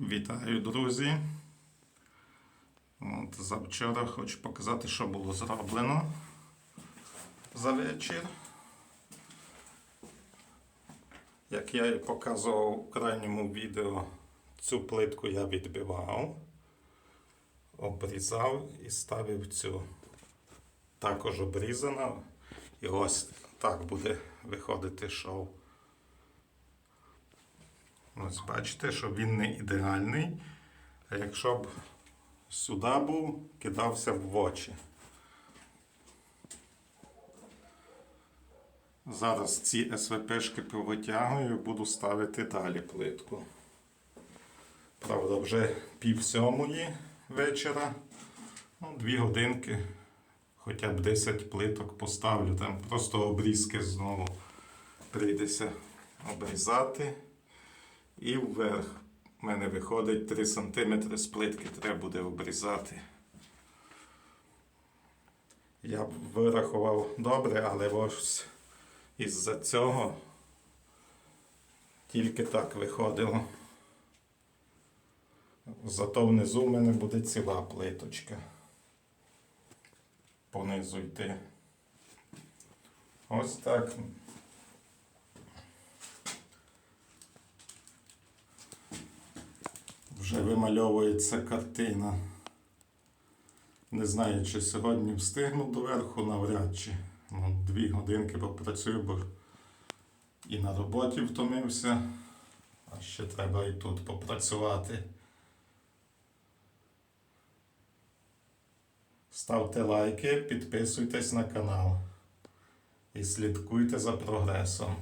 Вітаю, друзі. От, завчора хочу показати, що було зроблено за вечір. Як я і показував у крайньому відео, цю плитку я відбивав, обрізав і ставив цю. Також обрізана. І ось так буде виходити шоу. Ось бачите, що він не ідеальний. А якщо б сюди був, кидався б в очі. Зараз ці СВПшки повитягую, буду ставити далі плитку. Правда, вже пів сьомої вечора. Ну, дві годинки, хоча б 10 плиток поставлю. Там просто обрізки знову прийдеться обрізати. І вверх в мене виходить 3 см з плитки, треба буде обрізати. Я б вирахував добре, але ось із-за цього тільки так виходило. Зато внизу в мене буде ціла плиточка. Понизу йти. Ось так. Вже вимальовується картина. Не знаю, чи сьогодні встигну доверху навряд чи. Ну, дві годинки попрацюю, бо і на роботі втомився, а ще треба і тут попрацювати. Ставте лайки, підписуйтесь на канал і слідкуйте за прогресом.